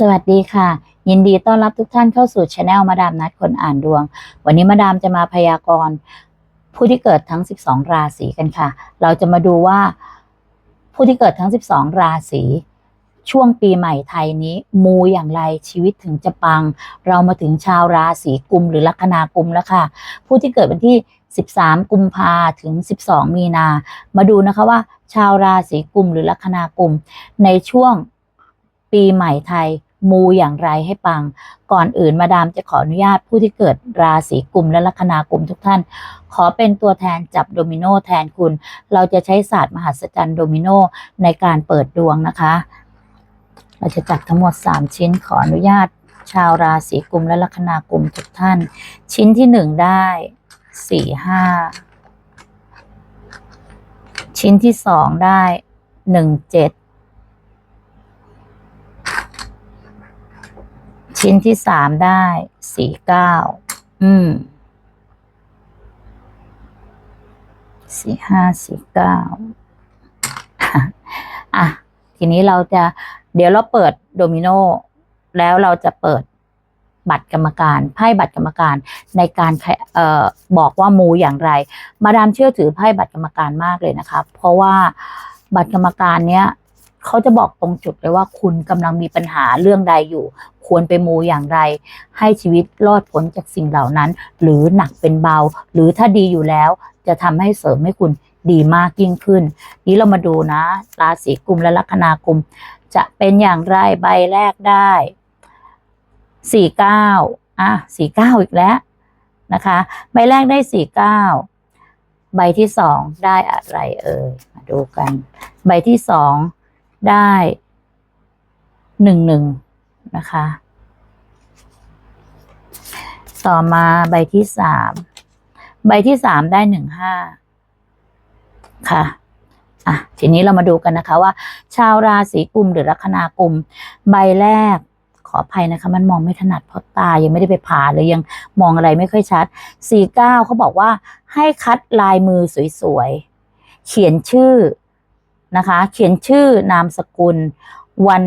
สวัสดีค่ะ ยินดีต้อนรับทุกท่านเข้าสู่ช anel มาดามนัดคนอ่านดวง วันนี้มาดามจะมาพยากรณ์ผู้ที่เกิดทั้ง 12 ราศีกันค่ะ เราจะมาดูว่าผู้ที่เกิดทั้ง 12 ราศีช่วงปีใหม่ไทยนี้ มูอย่างไรชีวิตถึงจะปัง เรามาถึงชาวราศีกุมหรือลัคนากุมแล้วค่ะ ผู้ที่เกิดวันที่ 13 กุมภาถึง 12 มีนา มาดูนะคะว่า ชาวราศีกุมหรือลัคนากุมในช่วงปีใหม่ไทย มูอย่างไรให้ปัง ก่อนอื่นมาดามจะขออนุญาตผู้ที่เกิดราศีกุมและลัคนากุมทุกท่าน ขอเป็นตัวแทนจับโดมิโนแทนคุณ เราจะใช้ศาสตร์มหัศจรรย์โดมิโนในการเปิดดวงนะคะ เราจะจับทั้งหมด 3 ชิ้นขออนุญาต ชาวราศีกุมและลัคนากุมทุกท่าน ชิ้นที่หนึ่งได้สี่ห้าชิ้นที่สองได้หนึ่งเจ็ด ชิ้นที่สามได้สี่เก้าอืมสี่ห้าสี่เก้าอะ ทีนี้เราจะเดี๋ยวเราเปิดโดมิโนแล้วเราจะเปิดบัตรกรรมการไพ่บัตรกรรมการในการเอ่อบอกว่ามูอย่างไร มาดามเชื่อถือไพ่บัตรกรรมการมากเลยนะคะ เพราะว่าบัตรกรรมการเนี้ย เขาจะบอกตรงจุดเลยว่าคุณกำลังมีปัญหาเรื่องใดอยู่ ควรไปมูอย่างไร ให้ชีวิตรอดพ้นจากสิ่งเหล่านั้น หรือหนักเป็นเบา หรือถ้าดีอยู่แล้ว จะทำให้เสริมให้คุณดีมากยิ่งขึ้น นี้เรามาดูนะราศีกุมและลัคนากุม จะเป็นอย่างไรใบแรกได้สี่เก้าอะสี่เก้าอีกแล้วนะคะ ใบแรกได้สี่เก้าใบที่สองได้อะไรเอ่ยมาดูกัน ใบที่สอง ได้หนึ่งหนึ่งนะคะ ต่อมาใบที่สามใบที่สามได้หนึ่งห้าค่ะอะทีนี้เรามาดูกันนะคะว่า ชาวราศีกุมหรือลัคนากุมใบแรกขออภัยนะคะ มันมองไม่ถนัดเพราะตายังไม่ได้ไปผ่าเลยยังมองอะไรไม่ค่อยชัดสี่เก้าเขาบอกว่าให้คัดลายมือสวยๆ เขียนชื่อ นะคะ เขียนชื่อนามสกุล วัน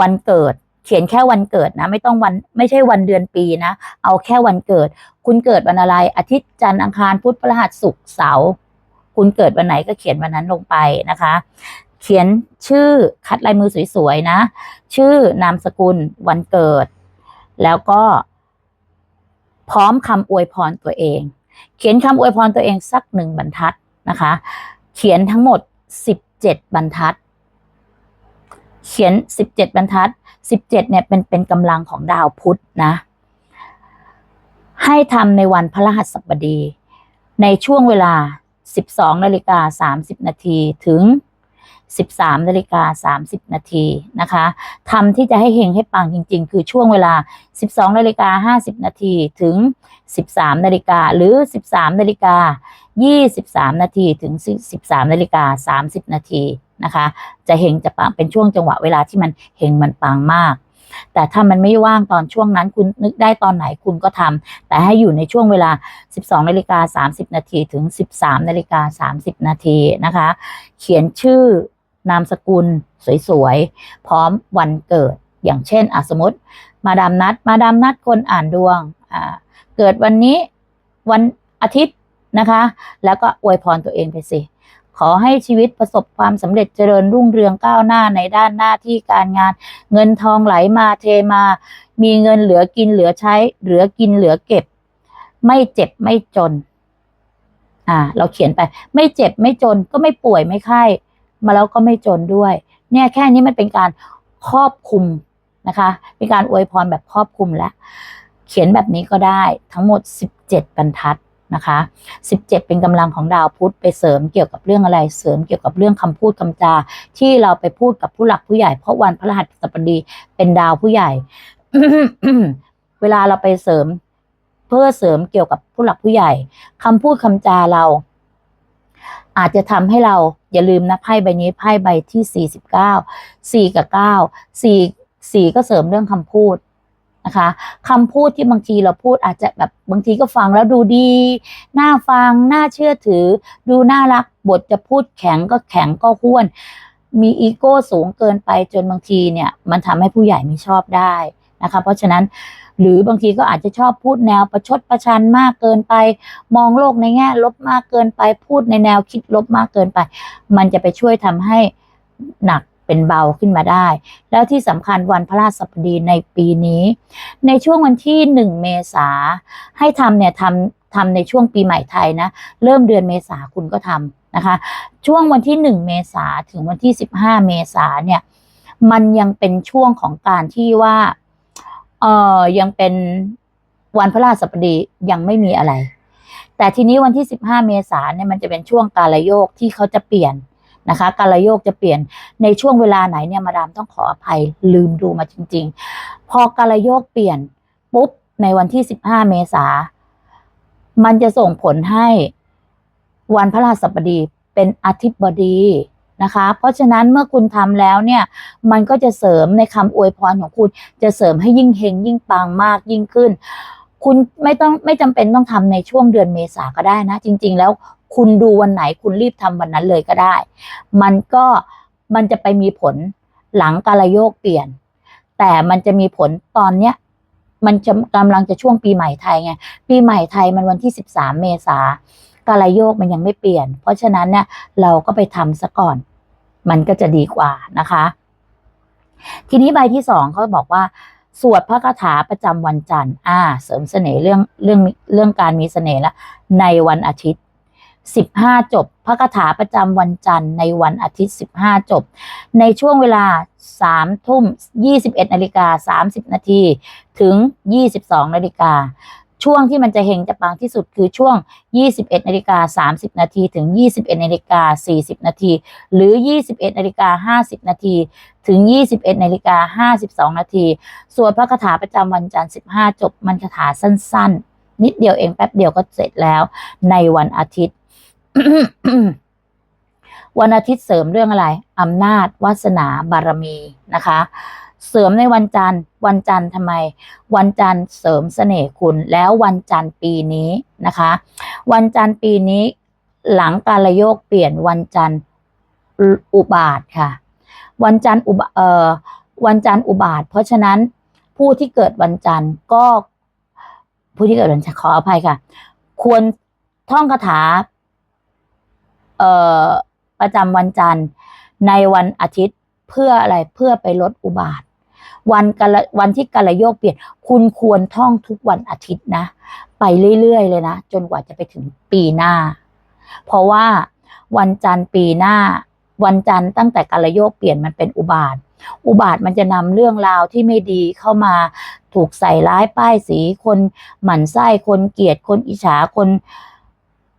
วันเกิด เขียนแค่วันเกิดนะ ไม่ต้องวันไม่ใช่วันเดือนปีนะ เอาแค่วันเกิด คุณเกิดวันอะไร อาทิตย์จันทร์อังคารพุธพฤหัสศุกร์เสาร์คุณเกิดวันไหนก็เขียนวันนั้นลงไปนะคะ เขียนชื่อคัดลายมือสวยๆนะ ชื่อนามสกุลวันเกิด แล้วก็ พร้อมคำอวยพรตัวเอง เขียนคำอวยพรตัวเองสักหนึ่งบรรทัดนะคะ เขียนทั้งหมดสิบ เจ็ดบรรทัด เขียนสิบเจ็ดบรรทัดสิบเจ็ดเนี่ยเป็นเป็นกำลังของดาวพุธนะ ให้ทำในวันพระรหัสบดี ในช่วงเวลา 12นาฬิกา30นาทีถึง 13นาฬิกา30 นาทีนะคะทำที่จะให้เฮงให้ปังจริง ๆ คือช่วงเวลา 12นาฬิกา50 นาทีถึง 13นาฬิกาหรือ 13นาฬิกา23 นาทีถึง 13นาฬิกา30 นาทีนะคะ จะเฮงจะปังเป็นช่วงจังหวะเวลาที่มันเฮงมันปังมาก แต่ถ้ามันไม่ว่างตอนช่วงนั้นคุณนึกได้ตอนไหนคุณก็ทำแต่ให้อยู่ในช่วงเวลา 12นาฬิกา30 นาทีถึง 13นาฬิกา30 นาทีนะคะ เขียนชื่อ นามสกุล สวยๆ พร้อมวันเกิด อย่างเช่นอสมมติ มาดามนัด มาดามนัดคนอ่านดวง เกิดวันนี้วันอาทิตย์นะคะ แล้วก็อวยพรตัวเองไปสิ ขอให้ชีวิตประสบความสำเร็จเจริญรุ่งเรืองก้าวหน้าในด้านหน้าที่การงาน เงินทองไหลมาเทมา มีเงินเหลือกินเหลือใช้ เหลือกินเหลือเก็บ ไม่เจ็บไม่จน อ่า เราเขียนไป ไม่เจ็บไม่จนก็ไม่ป่วยไม่ไข้ มาแล้วก็ไม่จนด้วย เนี่ยแค่นี้มันเป็นการครอบคุมนะคะ เป็นการอวยพรแบบครอบคุมแล้ว เขียนแบบนี้ก็ได้ทั้งหมด 17 บรรทัดนะคะ17 เป็นกำลังของดาวพุธไปเสริมเกี่ยวกับเรื่องอะไรเสริมเกี่ยวกับเรื่องคำพูดคำจา ที่เราไปพูดกับผู้หลักผู้ใหญ่เพราะวันพฤหัสสบดีเป็นดาวผู้ใหญ่ เวลาเราไปเสริมเพื่อเสริมเกี่ยวกับผู้หลักผู้ใหญ่คำพูดคำจาเรา อาจจะทำให้เราอย่าลืมนะไพ่ใบนี้ไพ่ใบที่49 4กับ9 4 4ก็เสริมเรื่องคำพูดนะคะคำพูดที่บางทีเราพูดอาจจะแบบบางทีก็ฟังแล้วดูดีน่าฟังน่าเชื่อถือ ดูน่ารักบทจะพูดแข็งก็แข็งก็ห้วน มีอีโก้สูงเกินไปจนบางทีเนี่ย มันทำให้ผู้ใหญ่ไม่ชอบได้ นะคะ เพราะฉะนั้นหรือบางทีก็อาจจะชอบพูดแนวประชดประชันมากเกินไป มองโลกในแง่ลบมากเกินไป พูดในแนวคิดลบมากเกินไป มันจะไปช่วยทำให้หนักเป็นเบาขึ้นมาได้ แล้วที่สำคัญวันพระราชบดีในปีนี้ ในช่วงวันที่หนึ่งเมษาให้ทำเนี่ยทำทำในช่วงปีใหม่ไทยนะ เริ่มเดือนเมษาคุณก็ทำนะคะ ช่วงวันที่หนึ่งเมษาถึงวันที่สิบห้าเมษาเนี่ย มันยังเป็นช่วงของการที่ว่า เออยังเป็นวันพระราชบดียังไม่มีอะไร แต่ทีนี้วันที่15เมษายนเนี่ยมันจะเป็นช่วงกาลโยกที่เขาจะเปลี่ยนนะคะกาลโยกจะเปลี่ยนในช่วงเวลาไหนเนี่ยมาดามต้องขออภัยลืมดูมาจริง ๆ พอกาลโยกเปลี่ยนปุ๊บในวันที่15เมษา มันจะส่งผลให้วันพระราชบดีเป็นอาทิตย์บดี นะคะ เพราะฉะนั้นเมื่อคุณทำแล้วเนี่ยมันก็จะเสริมในคำอวยพรของคุณ จะเสริมให้ยิ่งเฮงยิ่งปังมากยิ่งขึ้น คุณไม่ต้องไม่จำเป็นต้องทำในช่วงเดือนเมษาก็ได้นะ จริง ๆ แล้วคุณดูวันไหนคุณรีบทำวันนั้นเลยก็ได้ มันก็มันจะไปมีผลหลังกาลโยกเปลี่ยน แต่มันจะมีผลตอนเนี้ยมันจะกำลังจะช่วงปีใหม่ไทยไงปีใหม่ไทยมันวันที่ 13 เมษากาลโยกมันยังไม่เปลี่ยน เพราะฉะนั้นเนี่ยเราก็ไปทำซะก่อน มันก็จะดีกว่านะคะ ทีนี้ใบที่สองเขาบอกว่า สวดพระคาถาประจำวันจันทร์อ่า เสริมเสน่ห์เรื่องเรื่องเรื่องการมีเสน่ห์ละในวันอาทิตย์สิบห้าจบ พระคาถาประจำวันจันทร์ในวันอาทิตย์สิบห้าจบ ในช่วงเวลาสามทุ่มยี่สิบเอ็ดนาฬิกาสามสิบนาทีถึงยี่สิบสองนาฬิกา ช่วงที่มันจะเฮงจะปังที่สุดคือช่วง 21นาฬิกา30 นาทีถึง 21นาฬิกา40 นาที หรือ 21นาฬิกา50 นาทีถึง 21นาฬิกา52 นาทีส่วนพระคาถาประจำวันจันทร์ 15 จบมันคาถาสั้น ๆ นิดเดียวเองแป๊บเดียวก็เสร็จแล้วในวันอาทิตย์วันอาทิตย์เสริมเรื่องอะไร อำนาจ วาสนา บารมีนะคะ เสริมในวันจันทร์ วันจันทร์ทำไม วันจันทร์เสริมเสน่ห์คุณแล้ววันจันทร์ปีนี้นะคะ วันจันทร์ปีนี้หลังการโยกเปลี่ยนวันจันทร์อุบาทค่ะ วันจันทร์อุบเอ่อวันจันทร์อุบาท เพราะฉะนั้นผู้ที่เกิดวันจันทร์ก็ ผู้ที่เกิดวันจันทร์ขออภัยค่ะ ควรท่องคาถาเอ่อประจำวันจันทร์ในวันอาทิตย์เพื่ออะไรเพื่อไปลดอุบาท วันกาลวันที่กาลโยกเปลี่ยน คุณควรท่องทุกวันอาทิตย์นะ ไปเรื่อยๆเลยนะ จนกว่าจะไปถึงปีหน้า เพราะว่าวันจันทร์ปีหน้า วันจันทร์ตั้งแต่กาลโยกเปลี่ยนมันเป็นอุบาท อุบาทมันจะนำเรื่องราวที่ไม่ดีเข้ามาถูกใส่ร้ายป้ายสีคนหมั่นไส้คนเกลียดคนอิจฉาคน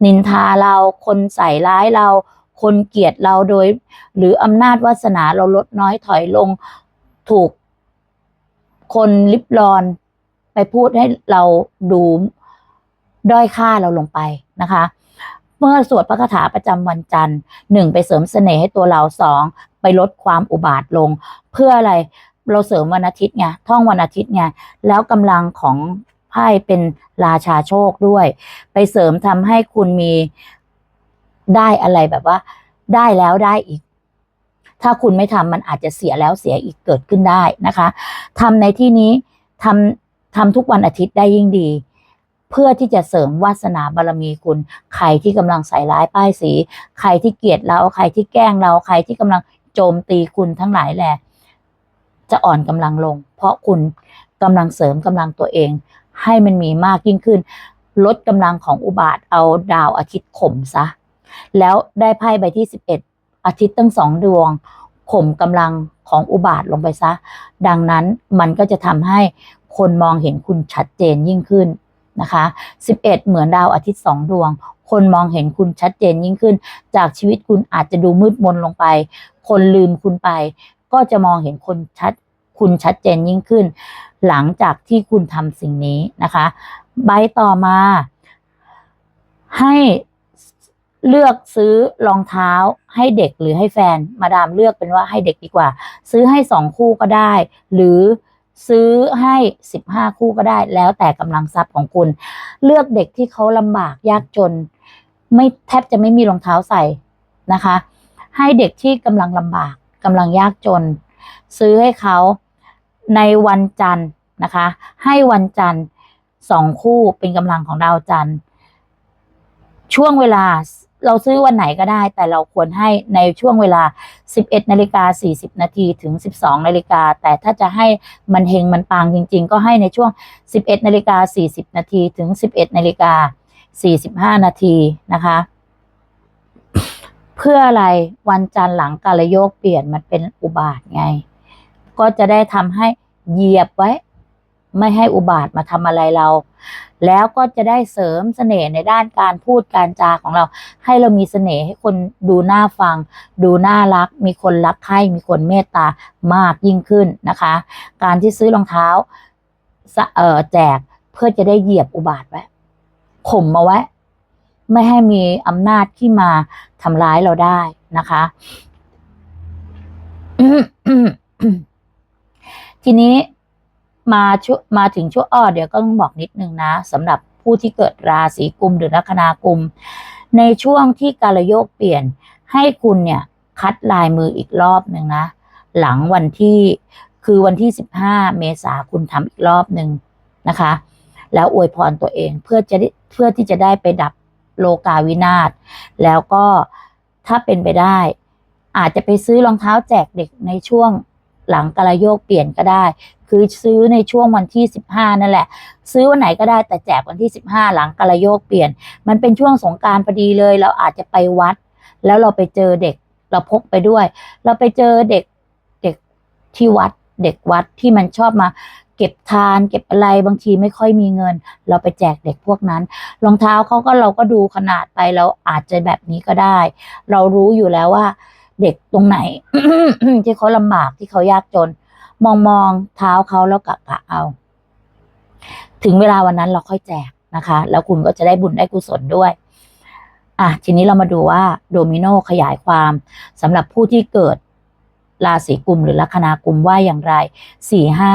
นินทาเราคนใส่ร้ายเรา คนเกลียดเราโดย หรืออำนาจวาสนาเราลดน้อยถอยลงถูก คนลิบรอนไปพูดให้เราดูด้อยค่าเราลงไปนะคะ เมื่อสวดพระคาถาประจำวันจันทร์หนึ่งไปเสริมเสน่ห์ให้ตัวเราสองไปลดความอุบาทลง เพื่ออะไรเราเสริมวันอาทิตย์ไงท่องวันอาทิตย์ไงแล้วกำลังของไพ่เป็นราชาโชคด้วย ไปเสริมทำให้คุณมีได้อะไรแบบว่า ได้แล้วได้อีก ถ้าคุณไม่ทำมันอาจจะเสียแล้วเสียอีกเกิดขึ้นได้นะคะทำในที่นี้ทำทำทุกวันอาทิตย์ได้ยิ่งดี เพื่อที่จะเสริมวาสนาบารมีคุณ ใครที่กำลังใส่ร้ายป้ายสี ใครที่เกลียดเรา ใครที่แกล้งเรา ใครที่กำลังโจมตีคุณทั้งหลายแหละจะอ่อนกำลังลง เพราะคุณกำลังเสริมกำลังตัวเอง ให้มันมีมากยิ่งขึ้น ลดกำลังของอุบาทเอาดาวอาทิตย์ข่มซะ แล้วได้ไพ่ใบที่สิบเอ็ด อาทิตย์ตั้งสองดวงข่มกำลังของอุบาทลงไปซะ ดังนั้นมันก็จะทำให้คนมองเห็นคุณชัดเจนยิ่งขึ้นนะคะ 11 เหมือนดาวอาทิตย์สองดวง คนมองเห็นคุณชัดเจนยิ่งขึ้น จากชีวิตคุณอาจจะดูมืดมนลงไป คนลืมคุณไป ก็จะมองเห็นคนชัดคุณชัดเจนยิ่งขึ้น หลังจากที่คุณทำสิ่งนี้นะคะ ใบต่อมาให้ เลือกซื้อรองเท้าให้เด็กหรือให้แฟน มาดามเลือกเป็นว่าให้เด็กดีกว่า ซื้อให้สองคู่ก็ได้ หรือซื้อให้สิบห้าคู่ก็ได้ แล้วแต่กำลังทรัพย์ของคุณ เลือกเด็กที่เขาลำบากยากจน ไม่แทบจะไม่มีรองเท้าใส่นะคะ ให้เด็กที่กำลังลำบากกำลังยากจน ซื้อให้เขาในวันจันทร์นะคะ ให้วันจันทร์สองคู่เป็นกำลังของดาวจันทร์ช่วงเวลา เราซื้อวันไหนก็ได้ แต่เราควรให้ในช่วงเวลา 11นาฬิกา40นาทีถึง 12นาฬิกาแต่ถ้าจะให้มันเฮงมันปังจริง ๆ ก็ให้ในช่วง 11นาฬิกา40นาทีถึง 11นาฬิกา45นาทีนะคะ เพื่ออะไรวันจันทร์หลังการโยกเปลี่ยนมันเป็นอุบาทไง ก็จะได้ทำให้เหยียบไว้ ไม่ให้อุบาทมาทำอะไรเรา แล้วก็จะได้เสริมเสน่ห์ในด้านการพูดการจาของเรา ให้เรามีเสน่ห์ให้คนดูน่าฟัง ดูน่ารัก มีคนรักใคร่มีคนเมตตามากยิ่งขึ้นนะคะ การที่ซื้อรองเท้าเอ่อแจกเพื่อจะได้เหยียบอุบาทไว้ข่มมาไว้ ไม่ให้มีอำนาจที่มาทำร้ายเราได้นะคะทีนี้ มาชุมาถึงช่วงอ้อเดี๋ยวก็ต้องบอกนิดนึงนะสำหรับผู้ที่เกิดราศีกุมหรือลัคนากุม ในช่วงที่การโยกเปลี่ยนให้คุณเนี่ยคัดลายมืออีกรอบหนึ่งนะ หลังวันที่คือวันที่ 15 เมษาคุณทำอีกรอบหนึ่งนะคะ แล้วอวยพรตัวเองเพื่อจะเพื่อที่จะได้ไปดับโลกาวินาศแล้วก็ถ้าเป็นไปได้ อาจจะไปซื้อรองเท้าแจกเด็กในช่วงหลังกระโยกเปลี่ยนก็ได้ คือซื้อในช่วงวันที่ 15 นั่นแหละ ซื้อวันไหนก็ได้แต่แจกวันที่ 15 หลังกระโยกเปลี่ยน มันเป็นช่วงสงการพอดีเลย เราอาจจะไปวัด แล้วเราไปเจอเด็กเราพกไปด้วย เราไปเจอเด็กเด็กที่วัด เด็กวัดที่มันชอบมาเก็บทานเก็บอะไรบางทีไม่ค่อยมีเงิน เราไปแจกเด็กพวกนั้นรองเท้าเขาก็เราก็ดูขนาดไปเราอาจจะแบบนี้ก็ได้ เรารู้อยู่แล้วว่า เด็กตรงไหนที่เขาลำบากที่เขายากจน มองมองเท้าเขาแล้วกะกะเอา ถึงเวลาวันนั้นเราค่อยแจกนะคะ แล้วคุณก็จะได้บุญได้กุศลด้วย อะทีนี้เรามาดูว่าโดมิโนขยายความสำหรับผู้ที่เกิดราศีกุมหรือลัคนากุมว่าอย่างไรสี่ห้า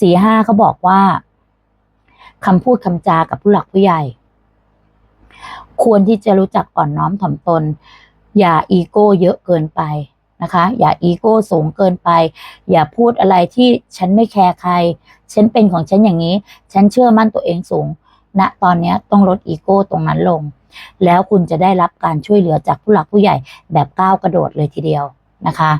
สี่ห้าเขาบอกว่าคำพูดคำจากับผู้หลักผู้ใหญ่ ควรที่จะรู้จักอ่อนน้อมถ่อมตน อย่าอีโก้เยอะเกินไป นะคะ อย่าอีโก้สูงเกินไป อย่าพูดอะไรที่ฉันไม่แคร์ใคร ฉันเป็นของฉันอย่างนี้ ฉันเชื่อมั่นตัวเองสูงณนะตอนนี้ต้องลดอีโก้ตรงนั้นลง แล้วคุณจะได้รับการช่วยเหลือจากผู้หลักผู้ใหญ่แบบก้าวกระโดดเลยทีเดียวนะคะ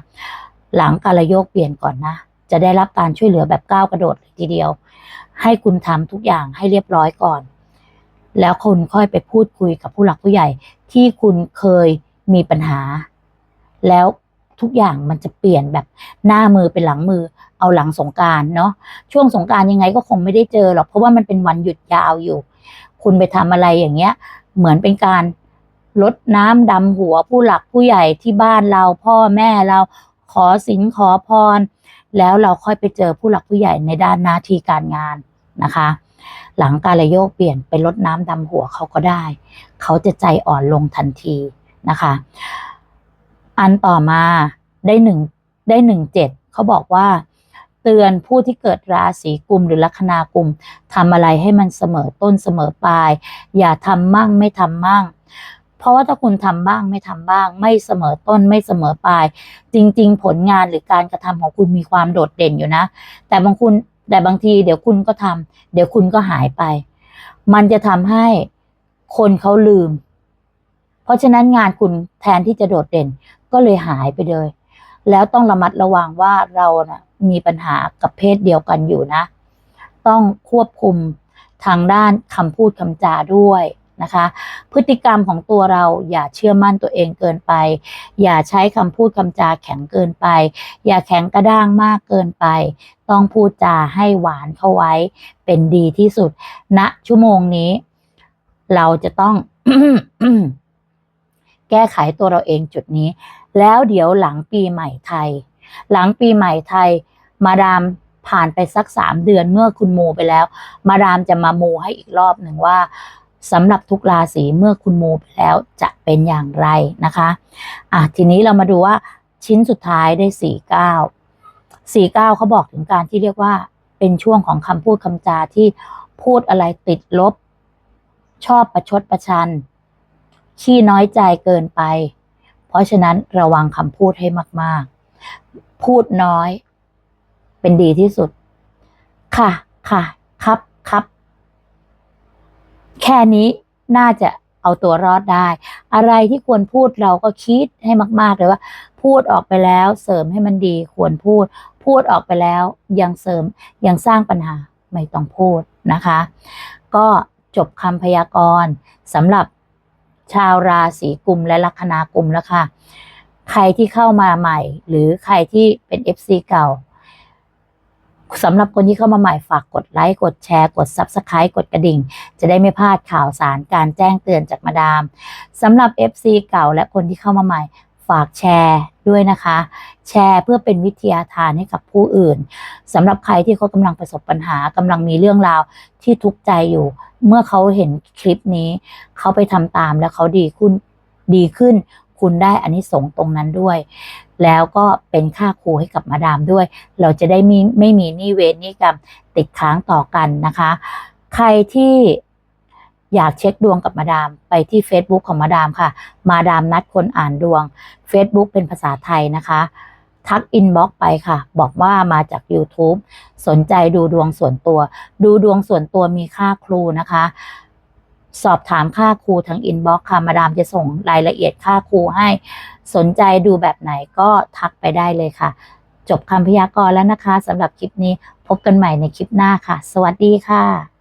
หลังการโยกเปลี่ยนก่อนนะ จะได้รับการช่วยเหลือแบบก้าวกระโดดเลยทีเดียว ให้คุณทำทุกอย่างให้เรียบร้อยก่อน แล้วคุณค่อยไปพูดคุยกับผู้หลักผู้ใหญ่ที่คุณเคยมีปัญหา แล้ว ทุกอย่างมันจะเปลี่ยนแบบหน้ามือเป็นหลังมือ เอาหลังสงการเนาะช่วงสงการยังไงก็คงไม่ได้เจอหรอกเพราะว่ามันเป็นวันหยุดยาวอยู่ คุณไปทำอะไรอย่างเงี้ย เหมือนเป็นการลดน้ำดำหัวผู้หลักผู้ใหญ่ที่บ้านเราพ่อแม่เราขอสินขอพร แล้วเราค่อยไปเจอผู้หลักผู้ใหญ่ในด้านหน้าที่การงานนะคะ หลังการโยกเปลี่ยนไปลดน้ำดำหัวเขาก็ได้ เขาจะใจอ่อนลงทันทีนะคะ อันต่อมาได้หนึ่งได้หนึ่งเจ็ดเขาบอกว่าเตือนผู้ที่เกิดราศีกุมหรือลัคนากุมทำอะไรให้มันเสมอต้นเสมอปลาย อย่าทำมั่งไม่ทำมั่ง เพราะว่าถ้าคุณทำบ้างไม่ทำบ้าง ไม่เสมอต้นไม่เสมอปลาย จริง ๆ ผลงานหรือการกระทำของคุณมีความโดดเด่นอยู่นะ แต่บางคุณแต่บางทีเดี๋ยวคุณก็ทำเดี๋ยวคุณก็หายไป มันจะทำให้คนเขาลืม เพราะฉะนั้นงานคุณแทนที่จะโดดเด่นก็เลยหายไปเลย แล้วต้องระมัดระวังว่าเรานะมีปัญหากับเพศเดียวกันอยู่นะ ต้องควบคุมทางด้านคำพูดคำจาด้วยนะคะ พฤติกรรมของตัวเราอย่าเชื่อมั่นตัวเองเกินไป อย่าใช้คำพูดคำจาแข็งเกินไป อย่าแข็งกระด้างมากเกินไป ต้องพูดจาให้หวานเข้าไว้ เป็นดีที่สุดณนะชั่วโมงนี้ เราจะต้อง แก้ไขตัวเราเองจุดนี้ แล้วเดี๋ยวหลังปีใหม่ไทย หลังปีใหม่ไทย มาดามผ่านไปสักสามเดือนเมื่อคุณมูไปแล้ว มาดามจะมามูให้อีกรอบหนึ่งว่าสำหรับทุกราศีเมื่อคุณมูไปแล้วจะเป็นอย่างไรนะคะอะทีนี้เรามาดูว่าชิ้นสุดท้ายได้สี่เก้าสี่เก้าเขาบอกถึงการที่เรียกว่าเป็นช่วงของคำพูดคำจาที่พูดอะไรติดลบ ชอบประชดประชัน ขี้น้อยใจเกินไป เพราะฉะนั้นระวังคำพูดให้มาก ๆ พูดน้อย เป็นดีที่สุด ค่ะ ค่ะ ครับครับ แค่นี้น่าจะเอาตัวรอดได้ อะไรที่ควรพูดเราก็คิดให้มาก ๆ เลยว่า พูดออกไปแล้วเสริมให้มันดีควรพูด พูดออกไปแล้วยังเสริมยังสร้างปัญหาไม่ต้องพูดนะคะ ก็จบคำพยากรณ์สำหรับ ชาวราศีกุมและลัคนากุมแล้วค่ะ ใครที่เข้ามาใหม่ หรือใครที่เป็น FC เก่าสำหรับคนที่เข้ามาใหม่ฝากกดไลค์กดแชร์กด Subscribe กดกระดิ่ง จะได้ไม่พลาดข่าวสารการแจ้งเตือนจากมาดามสำหรับ FC เก่าและคนที่เข้ามาใหม่ ฝากแชร์ด้วยนะคะ แชร์เพื่อเป็นวิทยาทานให้กับผู้อื่นสำหรับใครที่เขากำลังประสบปัญหากำลังมีเรื่องราวที่ทุกข์ใจอยู่ เมื่อเขาเห็นคลิปนี้ เขาไปทำตามแล้วเขาดีขึ้นดีขึ้น คุณได้อันนี้สงตรงนั้นด้วย แล้วก็เป็นค่าครูให้กับมาดามด้วย เราจะได้มีไม่มีหนี้เวรหนี้กรรมติดค้างต่อกันนะคะ ใครที่ อยากเช็คดวงกับมาดาม ไปที่ Facebook ของมาดามค่ะ มาดามนัดคนอ่านดวง Facebook เป็นภาษาไทยนะคะ ทักอินบ็อกไปค่ะ บอกว่ามาจาก YouTube สนใจดูดวงส่วนตัว ดูดวงส่วนตัวมีค่าครูนะคะ สอบถามค่าครูทางอินบ็อกค่ะ มาดามจะส่งรายละเอียดค่าครูให้ สนใจดูแบบไหนก็ทักไปได้เลยค่ะ จบคำพยากรณ์แล้วนะคะสำหรับคลิปนี้พบกันใหม่ในคลิปหน้าค่ะ สวัสดีค่ะ